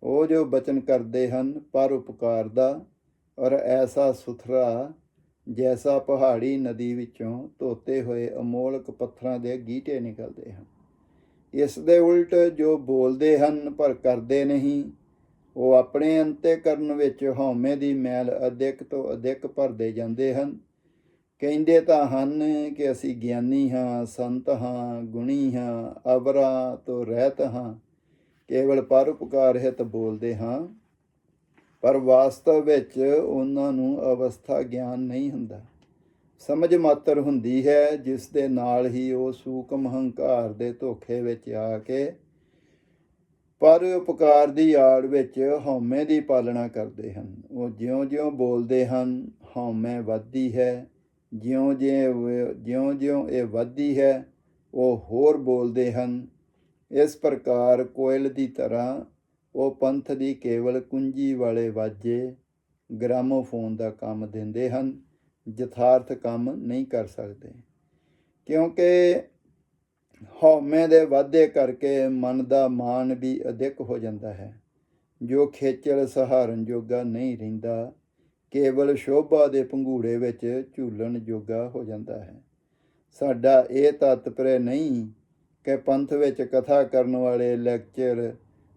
ਉਹ ਜੋ ਬਚਨ ਕਰਦੇ ਹਨ, ਪਰ ਉਪਕਾਰ ਦਾ, ਔਰ ਐਸਾ ਸੁਥਰਾ, ਜੈਸਾ ਪਹਾੜੀ ਨਦੀ ਵਿੱਚੋਂ ਧੋਤੇ ਹੋਏ ਅਮੋਲਕ ਪੱਥਰਾਂ ਦੇ ਗੀਟੇ ਨਿਕਲਦੇ ਹਨ। ਇਸ ਦੇ ਉਲਟ ਜੋ ਬੋਲਦੇ ਹਨ, ਪਰ ਕਰਦੇ ਨਹੀਂ ਉਹ ਆਪਣੇ ਅੰਤੇ ਕਰਨ ਵਿੱਚ ਹਉਮੈ ਦੀ ਮੈਲ ਅਧਿਕ ਤੋਂ ਅਧਿਕ ਭਰਦੇ ਜਾਂਦੇ ਹਨ। ਕਹਿੰਦੇ ਤਾਂ ਹਨ ਕਿ ਅਸੀਂ ਗਿਆਨੀ ਹਾਂ, ਸੰਤ ਹਾਂ, ਗੁਣੀ ਹਾਂ, ਅਵਰਾ ਤੋਂ ਰਹਿਤ ਹਾਂ, ਕੇਵਲ ਪਰਉਪਕਾਰ ਹਿਤ ਬੋਲਦੇ ਹਾਂ। ਪਰ ਵਾਸਤਵ ਵਿੱਚ ਉਹਨਾਂ ਨੂੰ ਅਵਸਥਾ ਗਿਆਨ ਨਹੀਂ ਹੁੰਦਾ। ਸਮਝ ਮਾਤਰ ਹੁੰਦੀ ਹੈ, ਜਿਸ ਦੇ ਨਾਲ ਹੀ ਉਹ ਸੂਕਮ ਹੰਕਾਰ ਦੇ ਧੋਖੇ ਵਿੱਚ ਆ ਕੇ ਪਰ ਉਪਕਾਰ ਦੀ ਆੜ ਵਿੱਚ ਹਉਮੈ ਦੀ ਪਾਲਣਾ ਕਰਦੇ ਹਨ। ਉਹ ਜਿਉਂ-ਜਿਉਂ ਬੋਲਦੇ ਹਨ, ਹਉਮੈ ਵੱਧਦੀ ਹੈ। ਜਿਉਂ-ਜਿਉਂ ਜਿਉਂ-ਜਿਉਂ ਇਹ ਵੱਧਦੀ ਹੈ, ਉਹ ਹੋਰ ਬੋਲਦੇ ਹਨ। ਇਸ ਪ੍ਰਕਾਰ ਕੋਇਲ ਦੀ ਤਰ੍ਹਾਂ ਉਹ ਪੰਥ ਦੀ ਕੇਵਲ ਕੁੰਜੀ ਵਾਲੇ ਵਾਜੇ ਗ੍ਰਾਮੋਫੋਨ ਦਾ ਕੰਮ ਦਿੰਦੇ ਹਨ, ਯਥਾਰਥ ਕੰਮ ਨਹੀਂ ਕਰ ਸਕਦੇ। ਕਿਉਂਕਿ ਹਉਮੈ ਦੇ ਵਾਧੇ ਕਰਕੇ ਮਨ ਦਾ ਮਾਨ ਵੀ ਅਧਿਕ ਹੋ ਜਾਂਦਾ ਹੈ। ਜੋ ਖੇਚਲ ਸਹਾਰਨ ਜੋਗਾ ਨਹੀਂ ਰਹਿੰਦਾ, ਕੇਵਲ ਸ਼ੋਭਾ ਦੇ ਪੰਘੂੜੇ ਵਿੱਚ ਝੂਲਣ ਜੋਗਾ ਹੋ ਜਾਂਦਾ ਹੈ। ਸਾਡਾ ਇਹ ਤਤਪਰੇ ਨਹੀਂ ਕਿ ਪੰਥ ਵਿੱਚ ਕਥਾ ਕਰਨ ਵਾਲੇ ਲੈਕਚਰ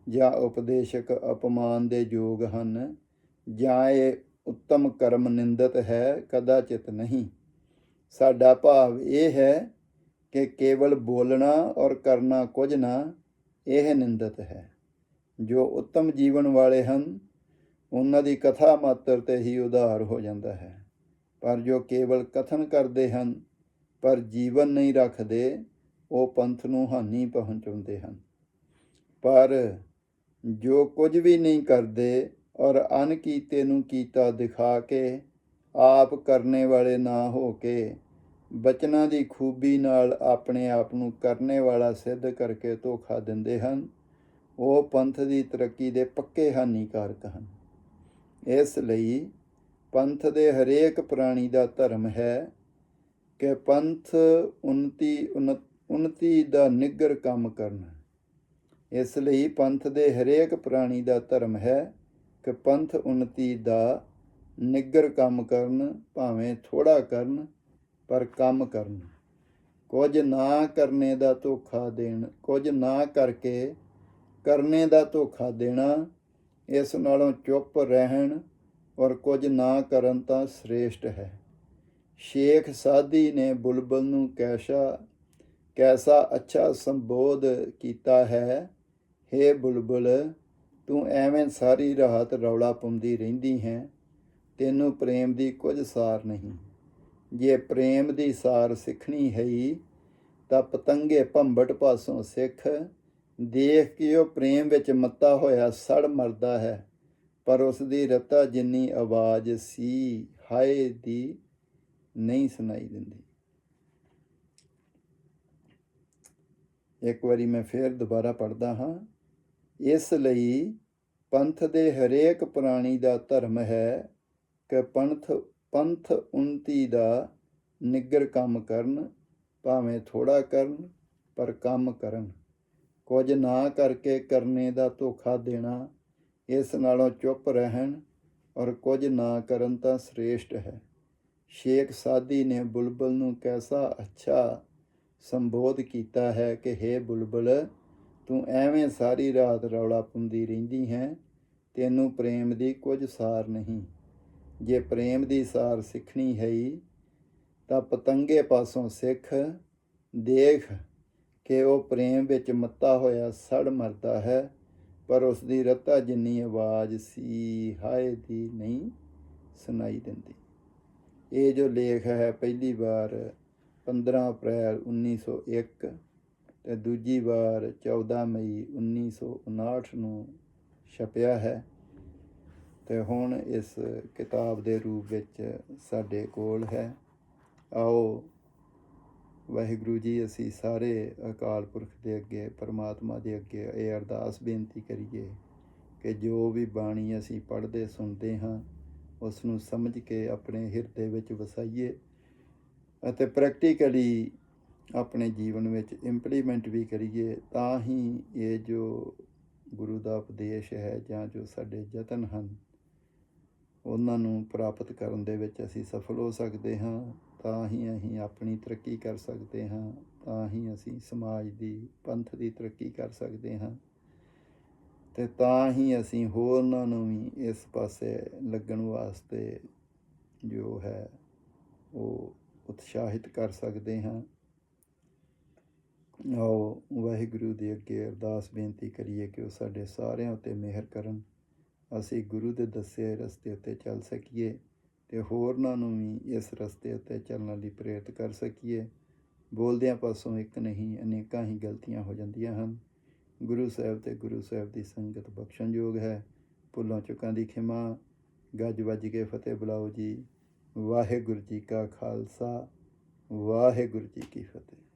ਜਾਂ ਉਪਦੇਸ਼ਕ ਅਪਮਾਨ ਦੇ ਯੋਗ ਹਨ, ਜਾਂ ਇਹ ਉੱਤਮ ਕਰਮ ਨਿੰਦਤ ਹੈ, ਕਦਾਚਿਤ ਨਹੀਂ। ਸਾਡਾ ਭਾਵ ਇਹ ਹੈ ਕਿ ਕੇਵਲ ਬੋਲਣਾ ਔਰ ਕਰਨਾ ਕੁਝ ਨਾ, ਇਹ ਨਿੰਦਤ ਹੈ। ਜੋ ਉੱਤਮ ਜੀਵਨ ਵਾਲੇ ਹਨ, ਉਹਨਾਂ ਦੀ ਕਥਾ ਮਾਤਰ ਤੇ ਹੀ ਉਧਾਰ ਹੋ ਜਾਂਦਾ ਹੈ। ਪਰ ਜੋ ਕੇਵਲ ਕਥਨ ਕਰਦੇ ਹਨ, ਪਰ ਜੀਵਨ ਨਹੀਂ ਰੱਖਦੇ, ਉਹ ਪੰਥ ਨੂੰ ਹਾਨੀ ਪਹੁੰਚਾਉਂਦੇ ਹਨ। ਪਰ ਜੋ ਕੁਝ ਵੀ ਨਹੀਂ ਕਰਦੇ ਔਰ ਅਨ ਕੀਤੇ ਨੂੰ ਕੀਤਾ ਦਿਖਾ ਕੇ, ਆਪ ਕਰਨੇ ਵਾਲੇ ਨਾ ਹੋ ਕੇ ਬਚਨਾਂ ਦੀ ਖੂਬੀ ਨਾਲ ਆਪਣੇ ਆਪ ਨੂੰ ਕਰਨੇ ਵਾਲਾ ਸਿੱਧ ਕਰਕੇ ਧੋਖਾ ਦਿੰਦੇ ਹਨ। ਉਹ ਪੰਥ ਦੀ ਤਰੱਕੀ ਦੇ ਪੱਕੇ ਹਾਨੀਕਾਰਕ ਹਨ। ਇਸ ਲਈ ਪੰਥ ਦੇ ਹਰੇਕ ਪ੍ਰਾਣੀ ਦਾ ਧਰਮ ਹੈ ਕਿ ਪੰਥ ਉਨਤੀ ਉਨਤੀ ਦਾ ਨਿੱਗਰ ਕੰਮ ਕਰਨਾ। ਇਸ ਲਈ ਪੰਥ ਦੇ ਹਰੇਕ ਪ੍ਰਾਣੀ ਦਾ ਧਰਮ ਹੈ ਕਿ ਪੰਥ ਉਨਤੀ ਦਾ ਨਿੱਗਰ ਕੰਮ ਕਰਨ, ਭਾਵੇਂ ਥੋੜਾ ਕਰਨ ਪਰ ਕੰਮ ਕਰਨ। ਕੁਝ ਨਾ ਕਰਨੇ ਦਾ ਧੋਖਾ ਦੇਣ। ਕੁਝ ਨਾ ਕਰਕੇ ਕਰਨੇ ਦਾ ਧੋਖਾ ਦੇਣਾ, ਇਸ ਨਾਲੋਂ ਚੁੱਪ ਰਹਿਣ ਔਰ ਕੁਝ ਨਾ ਕਰਨ ਤਾਂ ਸ੍ਰੇਸ਼ਟ ਹੈ। ਸ਼ੇਖ ਸਾਦੀ ਨੇ ਬੁਲਬਲ ਨੂੰ ਕੈਸਾ ਕੈਸਾ ਅੱਛਾ ਸੰਬੋਧ ਕੀਤਾ ਹੈ, ਹੇ ਬੁਲਬਲ, ਤੂੰ ਐਵੇਂ ਸਾਰੀ ਰਾਤ ਰੌਲਾ ਪਾਉਂਦੀ ਰਹਿੰਦੀ ਹੈ, ਤੈਨੂੰ ਪ੍ਰੇਮ ਦੀ ਕੁਝ ਸਾਰ ਨਹੀਂ। ਜੇ ਪ੍ਰੇਮ ਦੀ ਸਾਰ ਸਿੱਖਣੀ ਹੈ ਤਾਂ ਪਤੰਗੇ ਭੰਬਟ ਪਾਸੋਂ ਸਿੱਖ। ਦੇਖ ਕੇ ਉਹ ਪ੍ਰੇਮ ਵਿੱਚ ਮੱਤਾ ਹੋਇਆ ਸੜ ਮਰਦਾ ਹੈ, ਪਰ ਉਸ ਦੀ ਰਤਾ ਜਿੰਨੀ ਆਵਾਜ਼ ਸੀ, ਹਾਏ ਦੀ ਨਹੀਂ ਸੁਣਾਈ ਦਿੰਦੀ। ਇੱਕ ਵਾਰੀ ਮੈਂ ਫੇਰ ਦੁਬਾਰਾ ਪੜਦਾ ਹਾਂ। ਇਸ ਲਈ ਪੰਥ ਦੇ ਹਰੇਕ ਪ੍ਰਾਣੀ ਦਾ ਧਰਮ ਹੈ ਕਿ ਪੰਥ ਪੰਥ ਉਨਤੀ ਦਾ ਨਿੱਗਰ ਕੰਮ ਕਰਨ, ਭਾਵੇਂ ਥੋੜਾ ਕਰਨ, ਪਰ ਕੰਮ ਕਰਨ। ਕੁਝ ਨਾ ਕਰਕੇ ਕਰਨੇ ਦਾ ਧੋਖਾ ਦੇਣਾ, ਇਸ ਨਾਲੋਂ ਚੁੱਪ ਰਹਿਣ ਔਰ ਕੁਝ ਨਾ ਕਰਨ ਤਾਂ ਸ੍ਰੇਸ਼ਟ ਹੈ। ਸ਼ੇਖ ਸਾਦੀ ਨੇ ਬੁਲਬਲ ਨੂੰ ਕੈਸਾ ਅੱਛਾ ਸੰਬੋਧ ਕੀਤਾ ਹੈ ਕਿ हे ਬੁਲਬਲ, ਤੂੰ ਐਵੇਂ ਸਾਰੀ ਰਾਤ ਰੌਲਾ ਪੁੰਦੀ ਰਹਿੰਦੀ ਹੈ, ਤੈਨੂੰ ਪ੍ਰੇਮ ਦੀ ਕੁਝ ਸਾਰ ਨਹੀਂ। ਜੇ ਪ੍ਰੇਮ ਦੀ ਸਾਰ ਸਿੱਖਣੀ ਹੈ ਤਾਂ ਪਤੰਗੇ ਪਾਸੋਂ ਸਿੱਖ, ਦੇਖ ਕਿ ਉਹ ਪ੍ਰੇਮ ਵਿੱਚ ਮੱਤਾ ਹੋਇਆ ਸੜ ਮਰਦਾ ਹੈ, ਪਰ ਉਸ ਦੀ ਰਤਾ ਜਿੰਨੀ ਆਵਾਜ਼ ਸੀ, ਹਾਏ ਦੀ ਨਹੀਂ ਸੁਣਾਈ ਦਿੰਦੀ। ਇਹ ਜੋ ਲੇਖ ਹੈ ਪਹਿਲੀ ਵਾਰ 15 ਅਪ੍ਰੈਲ 1901 ਤੇ ਦੂਜੀ ਵਾਰ 14 ਮਈ 1959 ਨੂੰ ਛਪਿਆ ਹੈ। ਤੇ ਹੁਣ ਇਸ ਕਿਤਾਬ ਦੇ ਰੂਪ ਵਿੱਚ ਸਾਡੇ ਕੋਲ ਹੈ। ਆਓ, ਵਾਹਿਗੁਰੂ ਜੀ, ਅਸੀਂ ਸਾਰੇ ਅਕਾਲ ਪੁਰਖ ਦੇ ਅੱਗੇ, ਪਰਮਾਤਮਾ ਦੇ ਅੱਗੇ ਇਹ ਅਰਦਾਸ ਬੇਨਤੀ ਕਰੀਏ ਕਿ ਜੋ ਵੀ ਬਾਣੀ ਅਸੀਂ ਪੜ੍ਹਦੇ, ਸੁਣਦੇ ਹਾਂ ਉਸ ਨੂੰ ਸਮਝ ਕੇ ਆਪਣੇ ਹਿਰਦੇ ਵਿੱਚ ਵਸਾਈਏ ਅਤੇ ਪ੍ਰੈਕਟੀਕਲੀ ਆਪਣੇ ਜੀਵਨ ਵਿੱਚ ਇੰਪਲੀਮੈਂਟ ਵੀ ਕਰੀਏ ਤਾਂ ਹੀ ਇਹ ਜੋ ਗੁਰੂ ਦਾ ਉਪਦੇਸ਼ ਹੈ ਜਾਂ ਜੋ ਸਾਡੇ ਯਤਨ ਹਨ ਉਹਨਾਂ ਨੂੰ ਪ੍ਰਾਪਤ ਕਰਨ ਦੇ ਵਿੱਚ ਅਸੀਂ ਸਫਲ ਹੋ ਸਕਦੇ ਹਾਂ, ਤਾਂ ਹੀ ਅਸੀਂ ਆਪਣੀ ਤਰੱਕੀ ਕਰ ਸਕਦੇ ਹਾਂ, ਤਾਂ ਹੀ ਅਸੀਂ ਸਮਾਜ ਦੀ ਪੰਥ ਦੀ ਤਰੱਕੀ ਕਰ ਸਕਦੇ ਹਾਂ। ਤੇ ਤਾਂ ਹੀ ਅਸੀਂ ਹੋਰਨਾਂ ਨੂੰ ਵੀ ਇਸ ਪਾਸੇ ਲੱਗਣ ਵਾਸਤੇ ਜੋ ਹੈ, ਉਹ ਉਤਸ਼ਾਹਿਤ ਕਰ ਸਕਦੇ ਹਾਂ। ਆਓ ਵਾਹਿਗੁਰੂ ਦੇ ਅੱਗੇ ਅਰਦਾਸ ਬੇਨਤੀ ਕਰੀਏ ਕਿ ਉਹ ਸਾਡੇ ਸਾਰਿਆਂ ਉੱਤੇ ਮਿਹਰ ਕਰਨ। ਅਸੀਂ ਗੁਰੂ ਦੇ ਦੱਸੇ ਰਸਤੇ ਉੱਤੇ ਚੱਲ ਸਕੀਏ ਤੇ ਹੋਰਨਾਂ ਨੂੰ ਵੀ ਇਸ ਰਸਤੇ ਉੱਤੇ ਚੱਲਣ ਲਈ ਪ੍ਰੇਰਿਤ ਕਰ ਸਕੀਏ। ਬੋਲਦਿਆਂ ਪਾਸੋਂ ਇੱਕ ਨਹੀਂ, ਅਨੇਕਾਂ ਹੀ ਗਲਤੀਆਂ ਹੋ ਜਾਂਦੀਆਂ ਹਨ। ਗੁਰੂ ਸਾਹਿਬ ਤੇ ਗੁਰੂ ਸਾਹਿਬ ਦੀ ਸੰਗਤ ਬਖਸ਼ਣਯੋਗ ਹੈ। ਭੁੱਲਾਂ ਚੁੱਕਾਂ ਦੀ ਖਿਮਾ, ਗੱਜ ਵੱਜ ਕੇ ਫਤਿਹ ਬੁਲਾਓ ਜੀ। ਵਾਹਿਗੁਰੂ ਜੀ ਕਾ ਖਾਲਸਾ, ਵਾਹਿਗੁਰੂ ਜੀ ਕੀ ਫਤਿਹ।